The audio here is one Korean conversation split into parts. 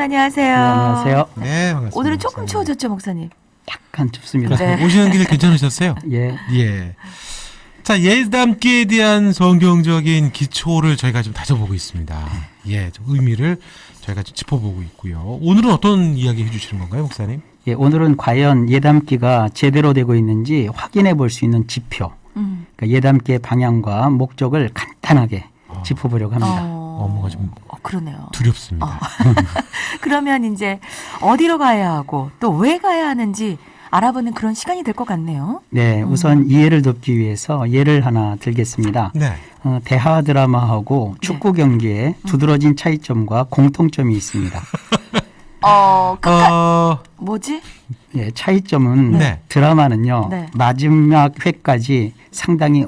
안녕하세요. 네, 안녕하세요. 네, 반갑습니다. 오늘은 조금 목사님. 추워졌죠, 목사님? 약간 춥습니다. 네. 오시는 길 괜찮으셨어요? 예. 예. 자, 예담기에 대한 성경적인 기초를 저희가 좀 다져보고 있습니다. 예, 좀 의미를 저희가 좀 짚어보고 있고요. 오늘은 어떤 이야기 해주시는 건가요, 목사님? 예, 오늘은 과연 예담기가 제대로 되고 있는지 확인해 볼 수 있는 지표, 음. 그러니까 예담기의 방향과 목적을 간단하게 어. 짚어보려고 합니다. 어, 좀 어, 그러네요. 두렵습니다. 그러면 이제 어디로 가야 하고 또 왜 가야 하는지 알아보는 그런 시간이 될 것 같네요. 네, 우선 이해를 돕기 위해서 예를 하나 들겠습니다. 네. 어, 대하 드라마하고 축구 경기에 두드러진 차이점과 공통점이 있습니다. 어, 그, 어, 뭐지? 예, 차이점은 네. 드라마는요 네. 마지막 회까지 상당히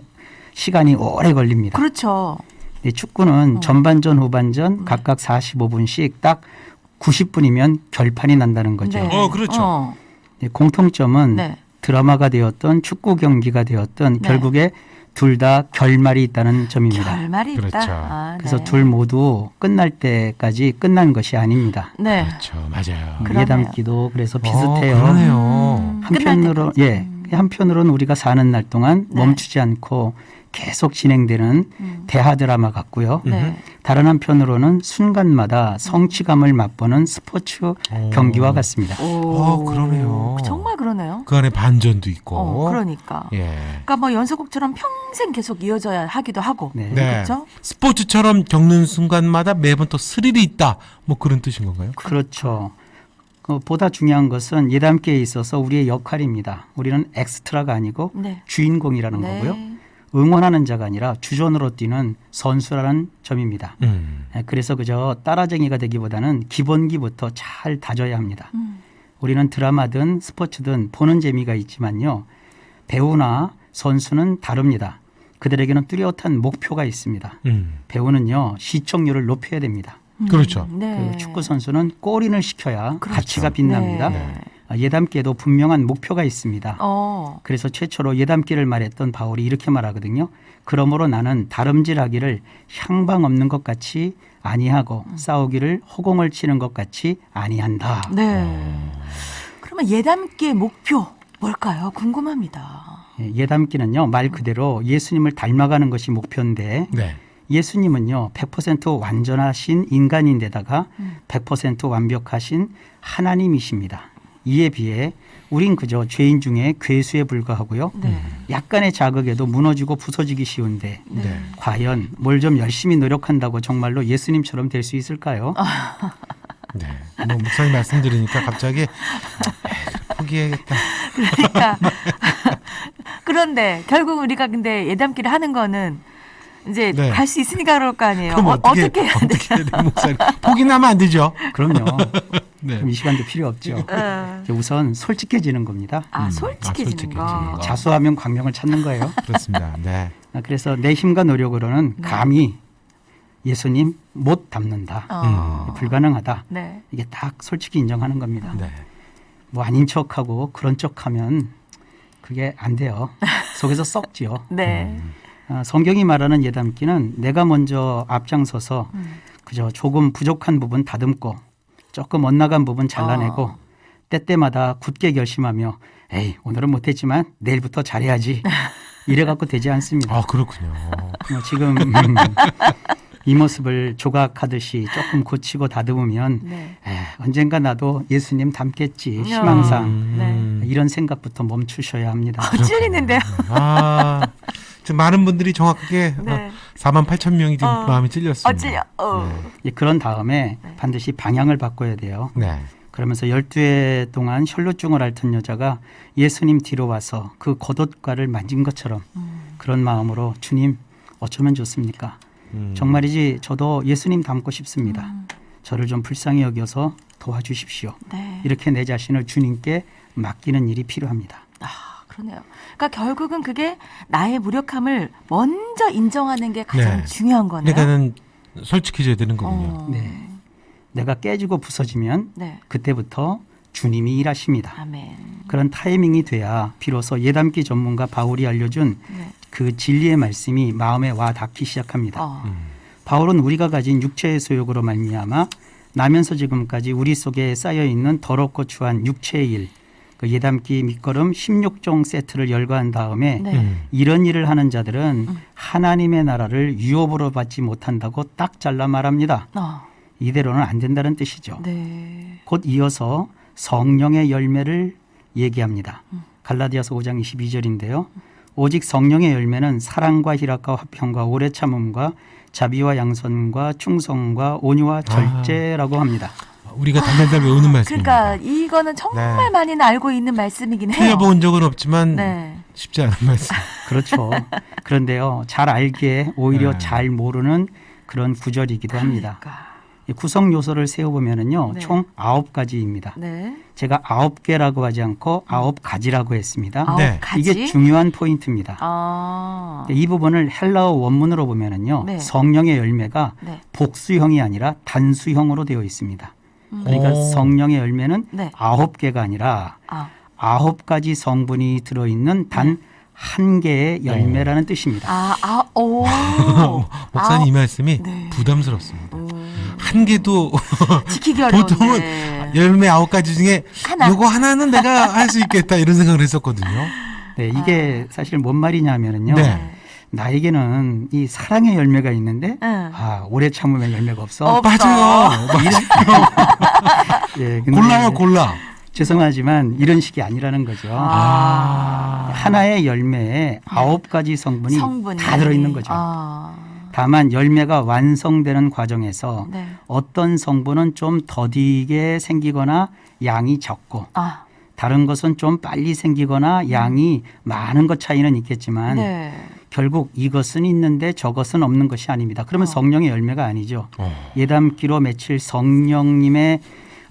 시간이 오래 걸립니다. 그렇죠. 네, 축구는 어. 전반전, 후반전 각각 45분씩 딱 90분이면 결판이 난다는 거죠. 네. 어, 그렇죠. 어, 네, 공통점은 네. 드라마가 되었던 축구 경기가 되었던 네. 결국에 둘 다 결말이 있다는 점입니다. 결말이 그렇죠. 있다. 아, 그래서 네. 둘 모두 끝날 때까지 끝난 것이 아닙니다. 네. 그렇죠. 맞아요. 그러네요. 예담기도 그래서 어, 비슷해요. 그러네요. 음, 한편으로 때까지. 예 한편으로는 우리가 사는 날 동안 네. 멈추지 않고 계속 진행되는 음. 대하 드라마 같고요. 네. 다른 한편으로는 순간마다 성취감을 맛보는 스포츠 어. 경기와 같습니다. 오, 어, 그러네요. 정말 그러네요. 그 안에 반전도 있고. 어, 그러니까. 예. 그러니까 뭐 연속곡처럼 평생 계속 이어져야 하기도 하고. 네. 네. 그렇죠? 스포츠처럼 겪는 순간마다 매번 또 스릴이 있다. 뭐 그런 뜻인 건가요? 그렇죠. 그 보다 중요한 것은 예담기에 있어서 우리의 역할입니다. 우리는 엑스트라가 아니고 네. 주인공이라는 네. 거고요. 응원하는 자가 아니라 주전으로 뛰는 선수라는 점입니다. 음. 예, 그래서 그저 따라쟁이가 되기보다는 기본기부터 잘 다져야 합니다. 음. 우리는 드라마든 스포츠든 보는 재미가 있지만요. 배우나 선수는 다릅니다. 그들에게는 뚜렷한 목표가 있습니다. 음. 배우는요 시청률을 높여야 됩니다. 음. 그렇죠. 네. 그 축구 선수는 골인을 시켜야 그렇죠. 가치가 빛납니다. 네. 아, 예담기에도 분명한 목표가 있습니다. 어. 그래서 최초로 예담기를 말했던 바울이 이렇게 말하거든요. 그러므로 나는 다름질하기를 향방 없는 것 같이 아니하고 음. 싸우기를 허공을 치는 것 같이 아니한다. 네. 그러면 예담기의 목표 뭘까요? 궁금합니다. 예, 예담기는요 말 그대로 예수님을 닮아가는 것이 목표인데 네. 예수님은요 100% 완전하신 인간인데다가 음. 100% 완벽하신 하나님이십니다. 이에 비해 우린 그저 죄인 중에 괴수에 불과하고요. 네. 약간의 자극에도 무너지고 부서지기 쉬운데 네. 네. 과연 뭘 좀 열심히 노력한다고 정말로 예수님처럼 될 수 있을까요? 아. 네. 뭐 목사님 말씀 들으니까 갑자기 에이, 포기해야겠다. 그러니까 그런데 결국 우리가 근데 예담기를 하는 거는 이제 네. 갈 수 있으니까 그럴 거 아니에요. 그럼 어, 어떻게 어떻게 해야 어떻게? 해야 돼요, 목사님? 포기나면 안 되죠. 그럼요. 네. 그럼 이 시간도 필요 없죠. 어. 우선 솔직해지는 겁니다. 아 음. 솔직해지는 아, 솔직해지는 거. 거. 자수하면 광명을 찾는 거예요. 그렇습니다. 네. 아, 그래서 내 힘과 노력으로는 네. 감히 예수님 못 닮는다. 어. 불가능하다. 네. 이게 딱 솔직히 인정하는 겁니다. 네. 뭐 아닌 척하고 그런 척하면 그게 안 돼요. 속에서 썩지요. 네. 아, 성경이 말하는 예담기는 내가 먼저 앞장서서 음. 그저 조금 부족한 부분 다듬고 조금 엇나간 부분 잘라내고 어. 때때마다 굳게 결심하며 에이 오늘은 못했지만 내일부터 잘해야지 이래 갖고 되지 않습니다. 아 그렇군요. 뭐 지금 음, 이 모습을 조각하듯이 조금 고치고 다듬으면 네. 에, 언젠가 나도 예수님 닮겠지 희망상 음. 이런 생각부터 멈추셔야 합니다. 어, 찔리는데요. 아, 지금 많은 분들이 정확하게 네. 4만 8천 명이 지금 어. 마음이 찔렸습니다. 어 찔려. 어. 예, 그런 다음에 네. 반드시 방향을 바꿔야 돼요. 네. 그러면서 12해 동안 혈루증을 앓던 여자가 예수님 뒤로 와서 그 겉옷가를 만진 것처럼 음. 그런 마음으로 주님 어쩌면 좋습니까? 음. 정말이지 저도 예수님 닮고 싶습니다. 음. 저를 좀 불쌍히 여겨서 도와주십시오. 네. 이렇게 내 자신을 주님께 맡기는 일이 필요합니다. 아, 그러네요. 그러니까 결국은 그게 나의 무력함을 먼저 인정하는 게 가장 네. 중요한 거네요. 그러니까는 솔직해져야 되는 거군요. 어. 네. 내가 깨지고 부서지면 네. 그때부터 주님이 일하십니다. 아멘. 그런 타이밍이 돼야 비로소 예담기 전문가 바울이 알려준 네. 그 진리의 말씀이 마음에 와 닿기 시작합니다. 어. 음. 바울은 우리가 가진 육체의 소욕으로 말미암아 나면서 지금까지 우리 속에 쌓여 있는 더럽고 추한 육체의 일, 그 예담기 밑거름 16종 세트를 열거한 다음에 네. 음. 이런 일을 하는 자들은 음. 하나님의 나라를 유업으로 받지 못한다고 딱 잘라 말합니다. 어. 이대로는 안 된다는 뜻이죠. 네. 곧 이어서 성령의 열매를 얘기합니다. 음. 갈라디아서 5장 22절인데요. 오직 성령의 열매는 사랑과 희락과 화평과 오래 참음과 자비와 양선과 충성과 온유와 절제라고 합니다. 우리가 단단히 외우는 말씀입니다. 그러니까 이거는 정말 네. 많이는 알고 있는 말씀이긴 해요. 틀려본 적은 없지만 네. 쉽지 않은 말씀. 그렇죠. 그런데요, 잘 알게 오히려 네. 잘 모르는 그런 구절이기도 합니다. 그러니까. 이 구성 요소를 세어보면은요, 네. 총 아홉 가지입니다. 네. 제가 아홉 개라고 하지 않고 아홉 가지라고 했습니다. 아홉 네. 가지. 이게 중요한 포인트입니다. 아. 이 부분을 헬라어 원문으로 보면은요, 네. 성령의 열매가 네. 복수형이 아니라 단수형으로 되어 있습니다. 그러니까 오. 성령의 열매는 네. 아홉 개가 아니라 아. 아홉 가지 성분이 들어있는 단 한 개의 열매라는 뜻입니다. 아, 아, 오. 목사님 이 말씀이 네. 부담스럽습니다. 음, 한 개도 지키기 어려운데. 보통은 열매 아홉 가지 중에 하나. 요거 하나는 내가 할 수 있겠다 이런 생각을 했었거든요. 네, 이게 사실 뭔 말이냐면은요. 네. 나에게는 이 사랑의 열매가 있는데 응. 아, 오래 참으면 열매가 없어. 없어. 맞아요. 예, 근 데 골라요, 골라. 죄송하지만 이런 식이 아니라는 거죠. 아. 하나의 열매에 아홉 가지 성분이, 성분이 다 들어 있는 거죠. 아. 다만 열매가 완성되는 과정에서 네. 어떤 성분은 좀 더디게 생기거나 양이 적고 아. 다른 것은 좀 빨리 생기거나 양이 많은 것 차이는 있겠지만 네. 결국 이것은 있는데 저것은 없는 것이 아닙니다. 그러면 어. 성령의 열매가 아니죠. 어. 예담기로 맺힐 성령님의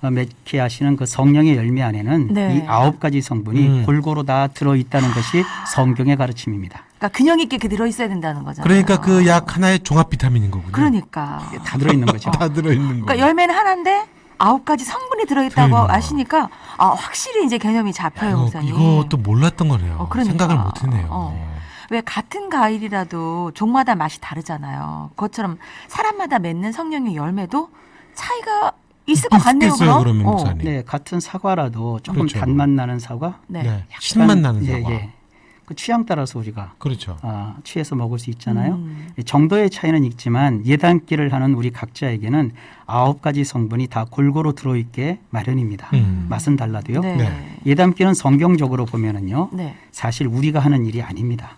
어, 맺게 하시는 그 성령의 열매 안에는 네. 이 아홉 가지 성분이 음. 골고루 다 들어 있다는 것이 성경의 가르침입니다. 그러니까 균형 있게 그 들어 있어야 된다는 거잖아요. 그러니까 그 약 하나의 종합 비타민인 거군요. 그러니까. 다 들어 있는 거죠. 다 들어 있는 거. 그러니까 열매는 하나인데 아홉 가지 성분이 들어있다고. 아시니까 아 확실히 이제 개념이 잡혀요, 이거, 목사님. 이것도 몰랐던 거네요. 어, 그러니까. 생각을 못 했네요. 어. 왜 같은 과일이라도 종마다 맛이 다르잖아요. 그것처럼 사람마다 맺는 성령의 열매도 차이가 있을 것 같네요. 있겠어요, 그럼. 그러면 어. 목사님. 네, 같은 사과라도 조금 그렇죠. 단맛 나는 사과, 네. 네. 신맛 나는 예, 사과. 예. 그 취향 따라서 우리가 그렇죠. 아, 취해서 먹을 수 있잖아요. 음. 정도의 차이는 있지만 예단기를 하는 우리 각자에게는 아홉 가지 성분이 다 골고루 들어있게 마련입니다. 음. 맛은 달라도요. 네. 네. 네. 예담기는 성경적으로 보면은요. 네. 사실 우리가 하는 일이 아닙니다.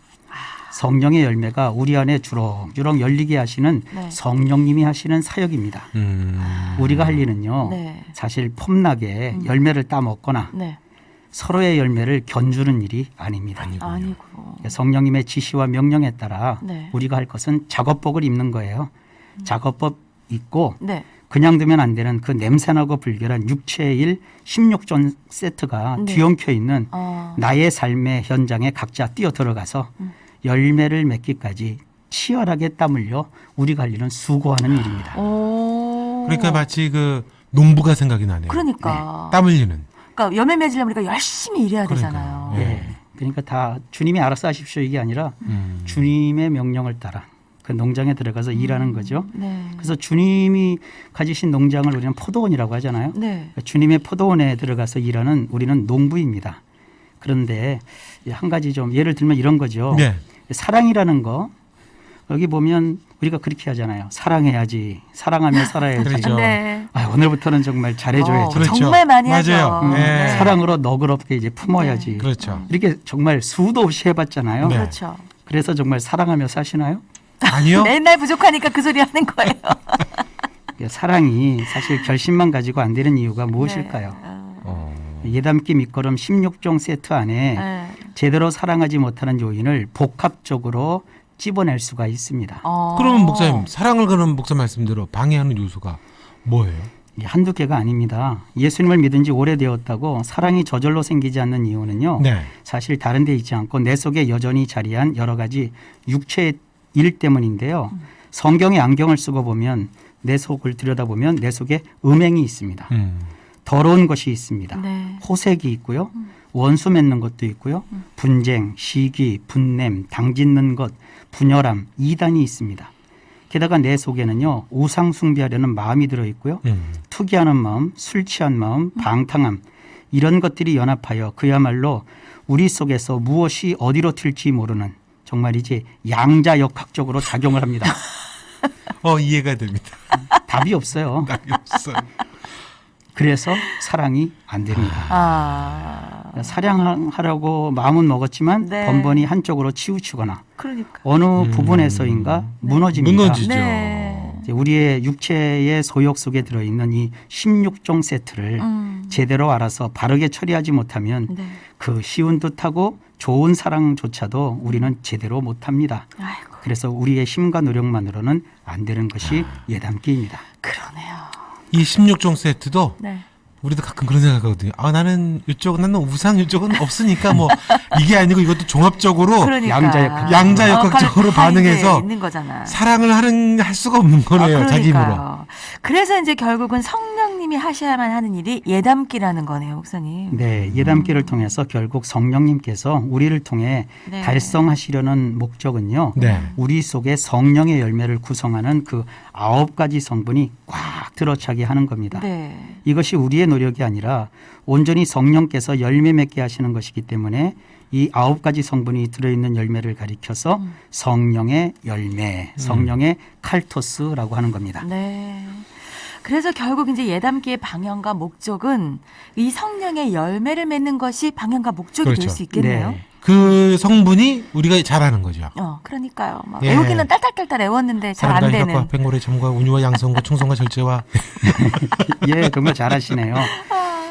성령의 열매가 우리 안에 주렁주렁 열리게 하시는 네. 성령님이 하시는 사역입니다. 음. 우리가 할 일은요. 네. 사실 폼나게 음. 열매를 따 먹거나 네. 서로의 열매를 견주는 일이 아닙니다. 아니군요. 아니고. 성령님의 지시와 명령에 따라 네. 우리가 할 것은 작업복을 입는 거예요. 작업복 입고 네. 그냥 두면 안 되는 그 냄새나고 불결한 육체의 일 16종 세트가 네. 뒤엉켜 있는 어. 나의 삶의 현장에 각자 뛰어 들어가서 음. 열매를 맺기까지 치열하게 땀 흘려 우리가 할 일은 수고하는 일입니다. 오. 그러니까 마치 그 농부가 생각이 나네요. 그러니까. 땀 흘리는. 그러니까 열매 맺으려면 우리가 열심히 일해야 그러니까요. 되잖아요. 예. 예. 그러니까 다 주님이 알아서 하십시오 이게 아니라 음. 주님의 명령을 따라 그 농장에 들어가서 일하는 거죠. 네. 그래서 주님이 가지신 농장을 우리는 포도원이라고 하잖아요. 네. 그러니까 주님의 포도원에 들어가서 일하는 우리는 농부입니다. 그런데 한 가지 좀 예를 들면 이런 거죠. 네. 사랑이라는 거 여기 보면 우리가 그렇게 하잖아요. 사랑해야지, 사랑하며 살아야지. 그렇죠. 네. 아, 오늘부터는 정말 잘해줘야지. 어, 그렇죠. 정말 많이 맞아요. 하죠. 음, 네. 사랑으로 너그럽게 이제 품어야지. 네. 그렇죠. 이렇게 정말 수도 없이 해봤잖아요. 네. 그렇죠. 그래서 정말 사랑하며 사시나요? 아니요. 맨날 부족하니까 그 소리 하는 거예요. 사랑이 사실 결심만 가지고 안 되는 이유가 무엇일까요? 네. 어. 어. 예담기 밑거름 16종 세트 안에 네. 제대로 사랑하지 못하는 요인을 복합적으로 찝어낼 수가 있습니다. 어. 그러면 목사님 사랑을 그는 목사 말씀대로 방해하는 요소가 뭐예요? 이게 한두 개가 아닙니다. 예수님을 믿은 지 오래되었다고 사랑이 저절로 생기지 않는 이유는요. 네. 사실 다른 데 있지 않고 내 속에 여전히 자리한 여러 가지 육체의 일 때문인데요. 성경의 안경을 쓰고 보면 내 속을 들여다보면 내 속에 음행이 있습니다. 음. 더러운 것이 있습니다. 네. 호색이 있고요. 원수 맺는 것도 있고요. 분쟁, 시기, 분냄, 당짓는 것, 분열함, 이단이 있습니다. 게다가 내 속에는요 우상 숭배하려는 마음이 들어 있고요. 음. 투기하는 마음, 술 취한 마음, 방탕함 이런 것들이 연합하여 그야말로 우리 속에서 무엇이 어디로 튈지 모르는 정말이지 양자역학적으로 작용을 합니다. 어 이해가 됩니다. 답이 없어요. 답이 없어요. 그래서 사랑이 안 됩니다. 아. 사랑하려고 마음은 먹었지만 네. 번번이 한쪽으로 치우치거나 그러니까. 어느 음. 부분에서인가 무너집니다. 무너지죠. 네. 우리의 육체의 소욕 속에 들어있는 이 16종 세트를 음. 제대로 알아서 바르게 처리하지 못하면 네. 그 쉬운 듯하고 좋은 사랑조차도 우리는 제대로 못합니다. 아이고. 그래서 우리의 힘과 노력만으로는 안 되는 것이 예담기입니다. 그러네요. 이 16종 세트도 네. 우리도 가끔 그런 생각하거든요. 아 나는 이쪽 나는 우상 이쪽은 없으니까 뭐 이게 아니고 이것도 종합적으로 그러니까. 양자역학. 양자역학적으로 어, 다 반응해서 있는 거잖아. 사랑을 하는 할 수가 없는 거네요. 아, 자기 힘으로. 그래서 이제 결국은 성령 님이 하셔야만 하는 일이 예담기라는 거네요, 목사님. 네, 예담기를 통해서 결국 성령님께서 우리를 통해 네. 달성하시려는 목적은요. 네. 우리 속에 성령의 열매를 구성하는 그 아홉 가지 성분이 꽉 들어차게 하는 겁니다. 네. 이것이 우리의 노력이 아니라 온전히 성령께서 열매 맺게 하시는 것이기 때문에 이 아홉 가지 성분이 들어있는 열매를 가리켜서 음. 성령의 열매, 성령의 칼토스라고 하는 겁니다. 네. 그래서 결국 이제 예담기의 방향과 목적은 이 성령의 열매를 맺는 것이 방향과 목적이 될 그렇죠. 수 있겠네요. 네. 그 성분이 우리가 잘하는 거죠. 어, 그러니까요. 막 예. 외우기는 딸딸딸딸 외웠는데 잘 안 되는. 혈과 백골의 점과 운유와 양성과 충성과 절제와 예, 정말 잘하시네요.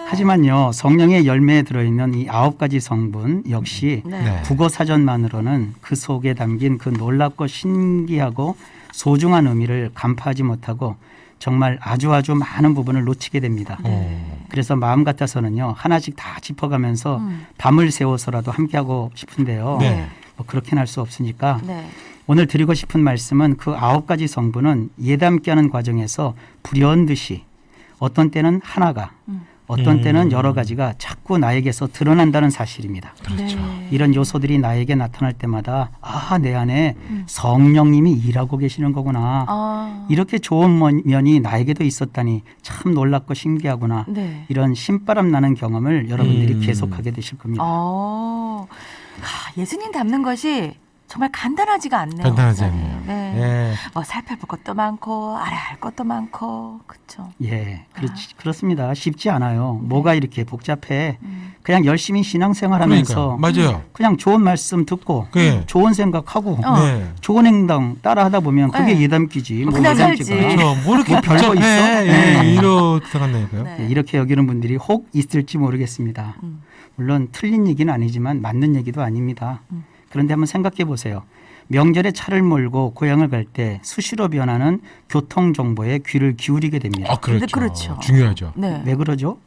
하지만요, 성령의 열매에 들어있는 이 아홉 가지 성분 역시 네. 네. 국어 사전만으로는 그 속에 담긴 그 놀랍고 신기하고 소중한 의미를 간파하지 못하고 정말 아주 아주 많은 부분을 놓치게 됩니다. 네. 그래서 마음 같아서는요 하나씩 다 짚어가면서 음. 밤을 새워서라도 함께하고 싶은데요. 네. 뭐 그렇게는 할 수 없으니까 네. 오늘 드리고 싶은 말씀은 그 아홉 가지 성분은 예담게 하는 과정에서 불현듯이 어떤 때는 하나가 음. 어떤 음. 때는 여러 가지가 자꾸 나에게서 드러난다는 사실입니다. 그렇죠. 네. 이런 요소들이 나에게 나타날 때마다 아, 내 안에 음. 성령님이 일하고 계시는 거구나. 아. 이렇게 좋은 면- 면이 나에게도 있었다니 참 놀랍고 신기하구나. 네. 이런 신바람 나는 경험을 여러분들이 음. 계속하게 되실 겁니다. 어. 아, 예수님 닮는 것이 정말 간단하지가 않네요. 간단하지. 않네요. 네. 예. 뭐 살펴볼 것도 많고 알아야 할 것도 많고 그렇죠. 예, 그렇지, 그렇습니다. 쉽지 않아요. 뭐가 이렇게 복잡해. 음. 그냥 열심히 신앙생활하면서 그러니까 맞아요. 그냥 좋은 말씀 듣고 예. 좋은 생각하고 어. 네. 좋은 행동 따라하다 보면 그게 네. 예담기지. 뭐 그냥 예담기가. 살지. 그렇죠. 뭐 이렇게 뭐 별거. 있어? 예. 네. 이렇다간다니까요. 네. 예, 이렇게 여기는 분들이 혹 있을지 모르겠습니다. 음. 물론 틀린 얘기는 아니지만 맞는 얘기도 아닙니다. 음. 그런데 한번 생각해 보세요. 명절에 차를 몰고 고향을 갈 때 수시로 변하는 교통 정보에 귀를 기울이게 됩니다. 아, 그렇죠. 근데 그렇죠. 중요하죠. 네. 왜 그러죠?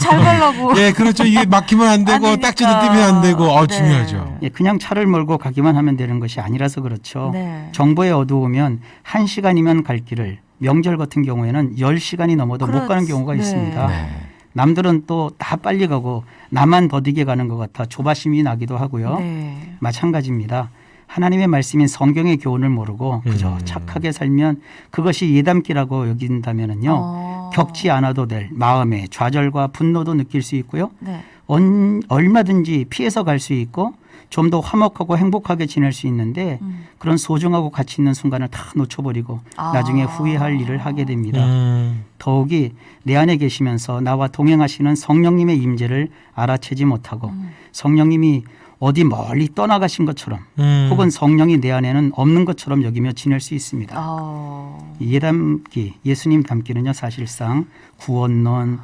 잘 가려고. 예, 그렇죠. 이게 막히면 안 되고 안 되니까. 딱지도 띄면 안 되고 어, 네. 중요하죠. 예, 그냥 차를 몰고 가기만 하면 되는 것이 아니라서 그렇죠. 네. 정보에 어두우면 한시간이면갈 길을 명절 같은 경우에는 열시간이 넘어도 못 그렇지. 가는 경우가 네. 있습니다. 네. 남들은 또 다 빨리 가고 나만 더디게 가는 것 같아 조바심이 나기도 하고요. 네. 마찬가지입니다. 하나님의 말씀인 성경의 교훈을 모르고 그저 음. 착하게 살면 그것이 예담기라고 여긴다면은요. 어. 겪지 않아도 될 마음의 좌절과 분노도 느낄 수 있고요. 네. 언, 얼마든지 피해서 갈 수 있고 좀 더 화목하고 행복하게 지낼 수 있는데 음. 그런 소중하고 가치 있는 순간을 다 놓쳐버리고 아. 나중에 후회할 일을 하게 됩니다. 음. 더욱이 내 안에 계시면서 나와 동행하시는 성령님의 임재를 알아채지 못하고 음. 성령님이 어디 멀리 떠나가신 것처럼 음. 혹은 성령이 내 안에는 없는 것처럼 여기며 지낼 수 있습니다. 어. 이 예담기, 예수님 담기는요 사실상 구원론,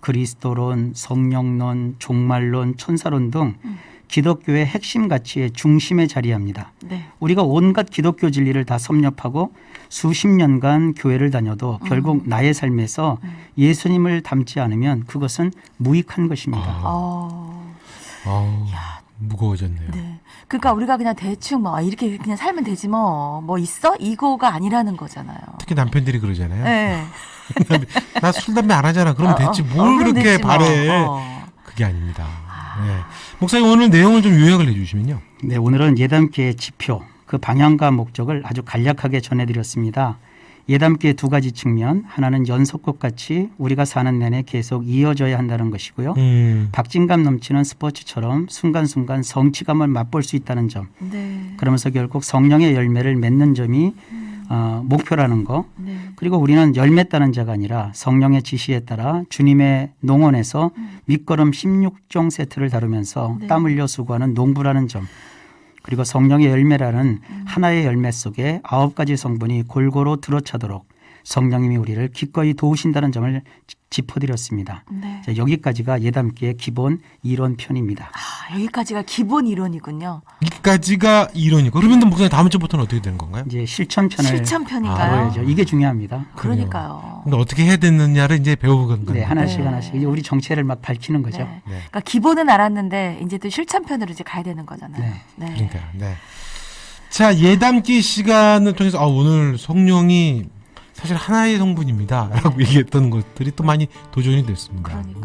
그리스도론, 성령론, 종말론, 천사론 등 음. 기독교의 핵심 가치의 중심에 자리합니다. 네. 우리가 온갖 기독교 진리를 다 섭렵하고 수십 년간 교회를 다녀도 결국 나의 삶에서 음. 예수님을 닮지 않으면 그것은 무익한 것입니다. 아. 어. 어우, 무거워졌네요. 네. 그러니까 우리가 그냥 대충 뭐 이렇게 그냥 살면 되지 뭐. 뭐 있어? 이거가 아니라는 거잖아요. 특히 남편들이 그러잖아요. 네. 나 술 담배 안 하잖아. 그럼 어, 됐지. 어, 뭘 어, 그렇게 됐지 뭐. 바래. 어. 그게 아닙니다. 네. 목사님 오늘 내용을 좀 요약을 해주시면요. 네, 오늘은 예담기의 지표 그 방향과 목적을 아주 간략하게 전해드렸습니다. 예담기의 두 가지 측면, 하나는 연속곡 같이 우리가 사는 내내 계속 이어져야 한다는 것이고요. 음. 박진감 넘치는 스포츠처럼 순간순간 성취감을 맛볼 수 있다는 점. 네. 그러면서 결국 성령의 열매를 맺는 점이 어, 목표라는 거. 네. 그리고 우리는 열매 따는 자가 아니라 성령의 지시에 따라 주님의 농원에서 밑거름 16종 세트를 다루면서 네. 땀 흘려 수고하는 농부라는 점. 그리고 성령의 열매라는 하나의 열매 속에 아홉 가지 성분이 골고루 들어차도록 성령님이 우리를 기꺼이 도우신다는 점을 지- 짚어드렸습니다. 네. 자, 여기까지가 예담기의 기본 이론 편입니다. 아, 여기까지가 기본 이론이군요. 여기까지가 이론이고 그러면 목사님 다음 주부터는 어떻게 되는 건가요? 이제 실천 편을 실천 편인가요? 다뤄야죠. 이게 중요합니다. 그러니까요. 근데 어떻게 해야 되느냐를 이제 배우는 거예요. 네, 하나씩 네. 하나씩 이제 우리 정체를 막 밝히는 거죠. 네. 네. 그러니까 기본은 알았는데 이제 또 실천 편으로 이제 가야 되는 거잖아요. 네. 네. 그러니까요. 네. 자 예담기 시간을 통해서 아, 오늘 성령이 사실 하나의 성분입니다 라고 얘기했던 것들이 또 많이 도전이 됐습니다. 그러니까요.